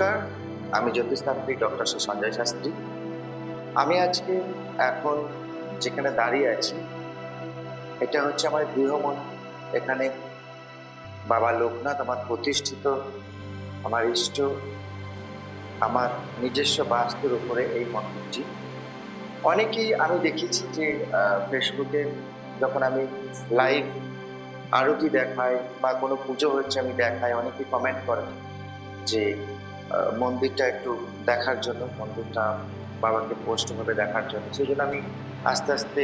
সমাজতান্ত্রিক ডক্টর শ্রী সঞ্জয় শাস্ত্রী। আমি আজকে এখন যেখানে দাঁড়িয়ে আছি, এটা হচ্ছে আমার গৃহমন। এখানে বাবা লোকনাথ আমার প্রতিষ্ঠিত, আমার ইষ্ট, আমার নিজস্ব বাস্তুর উপরে এই মন্দিরটি। অনেকেই আমি দেখেছি যে ফেসবুকে যখন আমি লাইভ আরতি দেখাই বা কোনো পুজো হচ্ছে আমি দেখাই, অনেকেই কমেন্ট করেন যে মন্দিরটা একটু দেখার জন্য, মন্দিরটা বাবাকে পোস্টভাবে দেখার জন্য। সেই জন্য আমি আস্তে আস্তে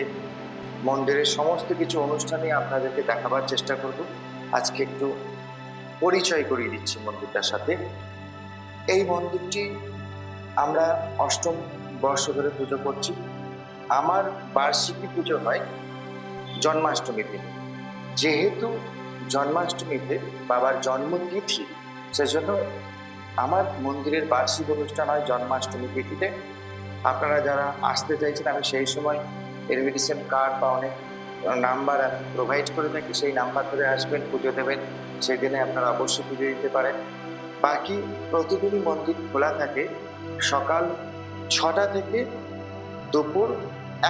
মন্দিরের সমস্ত কিছু অনুষ্ঠানে আপনাদেরকে দেখাবার চেষ্টা করব। আজকে একটু পরিচয় করিয়ে দিচ্ছি মন্দিরটার সাথে। এই মন্দিরটি আমরা অষ্টম বর্ষ ধরে পুজো করছি। আমার বার্ষিকী পুজো হয় জন্মাষ্টমীতে যেহেতু জন্মাষ্টমীতে বাবার জন্মতিথি, সেজন্য আমার মন্দিরের বার্ষিক অনুষ্ঠান হয় জন্মাষ্টমী তিথিতে। আপনারা যারা আসতে চাইছেন, আমি সেই সময় ইনভিটেশন কার্ড বা অনেক নাম্বার আমি প্রোভাইড করে থাকি, সেই নাম্বার ধরে আসবেন, পুজো দেবেন, সেদিনে আপনারা অবশ্যই পুজো দিতে পারেন। বাকি প্রতিদিনই মন্দির খোলা থাকে সকাল ছটা থেকে দুপুর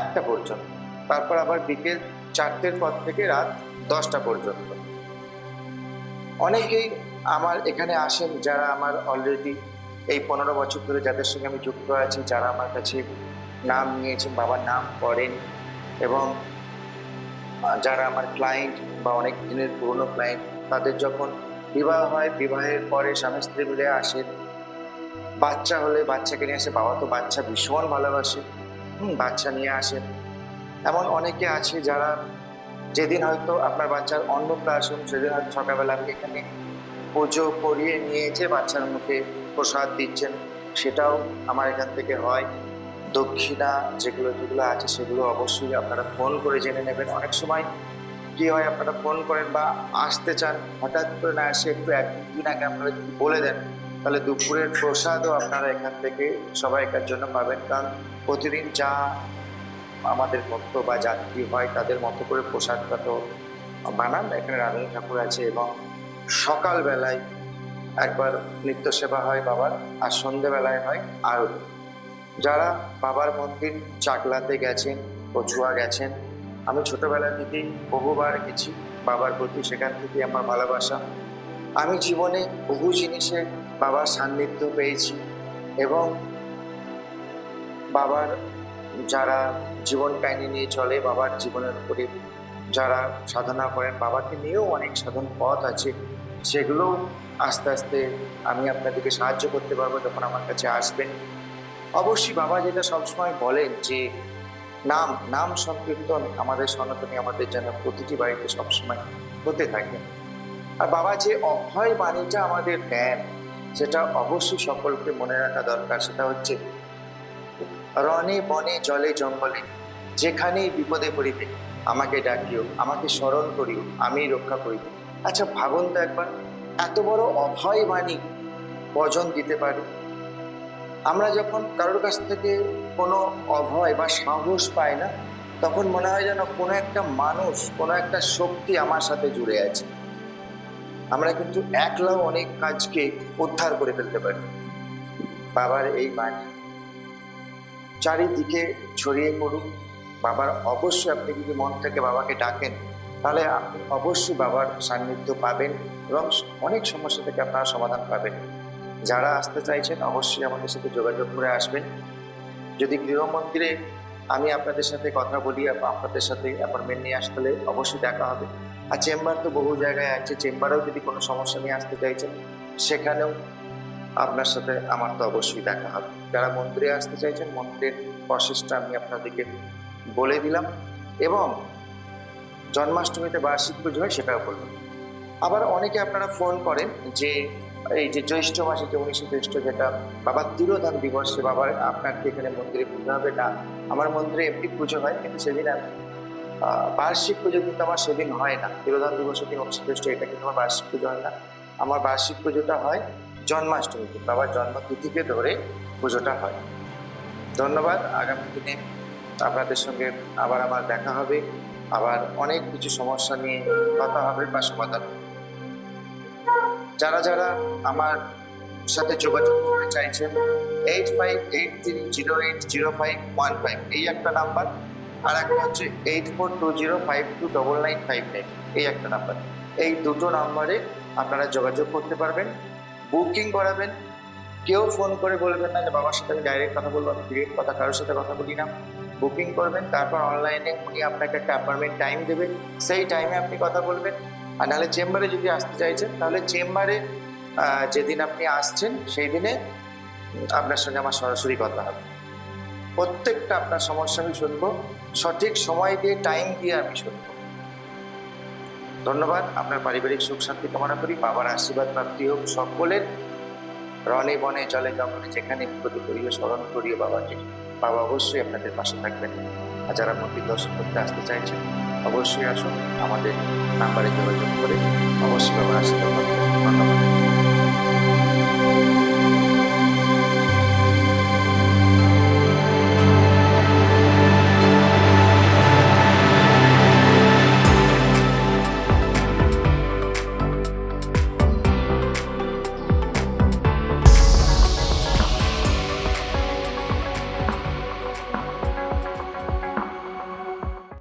একটা পর্যন্ত। তারপর আবার বিকেল চারটের পর থেকে রাত দশটা পর্যন্ত। অনেকেই আমার এখানে আসেন যারা আমার অলরেডি এই পনেরো বছর ধরে যাদের সঙ্গে আমি যুক্ত আছি, যারা আমার কাছে নাম নিয়েছেন, বাবার নাম করেন এবং যারা আমার ক্লায়েন্ট বা অনেক দিনের পুরনো ক্লায়েন্ট তাদের যখন বিবাহ হয়, বিবাহের পরে স্বামী স্ত্রী মিলে আসেন। বাচ্চা হলে বাচ্চাকে নিয়ে আসে, বাবা তো বাচ্চা ভীষণ ভালোবাসে। হুম, বাচ্চা নিয়ে আসেন। এমন অনেকে আছে যারা যেদিন হয়তো আপনার বাচ্চার অন্নপ্রাশন সেদিন হয়তো সকালবেলা আপনি এখানে পুজো করিয়ে নিয়ে যে বাচ্চার মুখে প্রসাদ দিচ্ছেন। সেটাও আমার এখান থেকে হয়। দক্ষিণা যেগুলো যেগুলো আছে সেগুলো অবশ্যই আপনারা ফোন করে জেনে নেবেন। অনেক সময় কি হয়, আপনারা ফোন করেন বা আসতে চান, হঠাৎ করে না এসে একটু একদিন আগে আপনারা যদি বলে দেন, তাহলে দুপুরের প্রসাদও আপনারা এখান থেকে সবাইকার জন্য পাবেন। কারণ প্রতিদিন যা আমাদের ভক্ত বা যাত্রী হয়, তাদের মতো করে প্রসাদটা তো বানান। এখানে রাধানী ঠাকুর আছে এবং সকালবেলায় একবার নিত্য সেবা হয় বাবার আর সন্ধেবেলায় হয় আরতি যারা বাবার মন্দির চাকলাতে গেছেন, কচুয়া গেছেন, আমি ছোটবেলা থেকেই বহুবার গেছি বাবার প্রতি, সেখান থেকে আমার ভালোবাসা। আমি জীবনে বহু জিনিসে বাবার সান্নিধ্য পেয়েছি এবং বাবার যারা জীবন কাহিনী নিয়ে চলে, বাবার জীবনের উপরে যারা সাধনা করেন, বাবাকে নিয়েও অনেক সাধন পথ আছে। সেগুলো আস্তে আস্তে আমি আপনাদেরকে সাহায্য করতে পারব যখন আমার কাছে আসবেন। অবশ্যই বাবা যেটা সবসময় বলেন যে, নাম নাম সংকীর্তন আমাদের সনাতনী, আমাদের যেন প্রতিটি বাড়িতে সবসময় হতে থাকে। আর বাবা যে অভয় বাণীটা আমাদের দেন, সেটা অবশ্যই সকলকে মনে রাখা দরকার। সেটা হচ্ছে রনে বনে জলে জঙ্গলে, যেখানেই বিপদে পড়িবে, আমাকে ডাকিও, আমাকে স্মরণ করিও আমি রক্ষা করিব। আচ্ছা ভাবুন তো একবার এত বড় অভয় বাণী বজন দিতে পারি। আমরা যখন কারোর কাছ থেকে কোনো অভয় বা সাহস পাই না, তখন মনে হয় যেন কোনো একটা মানুষ, কোনো একটা শক্তি আমার সাথে জুড়ে আছে। আমরা কিন্তু একলাও অনেক কাজকে উদ্ধার করে ফেলতে পারি। বাবার এই বাণী চারিদিকে ছড়িয়ে পড়ুক। বাবার অবশ্যই আপনি যদি মন থেকে বাবাকে ডাকেন তাহলে অবশ্যই বাবার সান্নিধ্য পাবেন এবং অনেক সমস্যা থেকে আপনারা সমাধান পাবেন। যারা আসতে চাইছেন, অবশ্যই আমাদের সাথে যোগাযোগ করে আসবেন। যদি গৃহ মন্দিরে আমি আপনাদের সাথে কথা বলি আপনাদের সাথে অ্যাপয়েন্টমেন্ট নিয়ে আসতে হলে অবশ্যই দেখা হবে। আর চেম্বার তো বহু জায়গায় আছে চেম্বারেও যদি কোনো সমস্যা নিয়ে আসতে চাইছেন, সেখানেও আপনার সাথে আমার তো অবশ্যই দেখা হবে। যারা মন্দিরে আসতে চাইছেন, মন্দিরের প্রসেসটা আমি আপনাদেরকে বলে দিলাম। এবং জন্মাষ্টমীতে বার্ষিক পুজো হয় সেটাও বললাম আবার অনেকে আপনারা ফোন করেন যে, এই যে জ্যৈষ্ঠ মাসে যে উনিশে জ্যৈষ্ঠ যেটা বাবার তিরোধান দিবসে বাবার আপনার এখানে মন্দিরে পুজো হবে। না, আমার মন্দিরে এমনি পুজো হয়, কিন্তু সেদিন বার্ষিক পুজো কিন্তু আমার সেদিন হয় না। তিরোধান দিবসের দিন উনিশে জ্যৈষ্ঠ, এটা কিন্তু আমার বার্ষিক পুজো হয় না। আমার বার্ষিক পুজোটা হয় জন্মাষ্টমীতে, বাবার জন্মতিথিকে ধরে পুজোটা হয়। ধন্যবাদ, আগামী দিনে আপনাদের সঙ্গে আবার আমার দেখা হবে। আবার অনেক কিছু সমস্যা নিয়ে কথা হবে বা সমাধান। যারা যারা আমার সাথে যোগাযোগ করতে চাইছেন eight five eight three zero eight zero five one five এই একটা নাম্বার আর একটা হচ্ছে eight four two zero five two double nine five nine এই একটা নাম্বার। এই দুটো নাম্বারে আপনারা যোগাযোগ করতে পারবেন, বুকিং করাবেন। কেউ ফোন করে বলবেন না যে বাবার সাথে আমি ডাইরেক্ট কথা বলব, আমি ডিরেক্ট কথা, কারোর সাথে কথা বলি না। বুকিং করবেন, তারপর অনলাইনে উনি আপনাকে একটা অ্যাপয়েন্টমেন্ট টাইম দেবে। সেই টাইমে আপনি কথা বলবেন। আর নাহলে চেম্বারে যদি আসতে চাইছেন, তাহলে চেম্বারে যেদিন আপনি আসছেন, সেই দিনে আপনার সঙ্গে আমার সরাসরি কথা হবে। প্রত্যেকটা আপনার সমস্যা আমি শুনব। সঠিক সময় দিয়ে টাইম দিয়ে আমি শুনব। ধন্যবাদ। আপনার পারিবারিক সুখ শান্তি কামনা করি। বাবার আশীর্বাদ, প্রাপ্তি হোক সকলের। রনে বনে, জলে জঙ্গলে যেখানে বিপদে করিও স্মরণ করিও বাবাকে। বাবা অবশ্যই আপনাদের পাশে থাকবেন আর যারা মন্দির দর্শন করতে আসতে চাইছেন, অবশ্যই আসুন আমাদের নাম্বারে যোগাযোগ করে অবশ্যই বাবা আসতে। ধন্যবাদ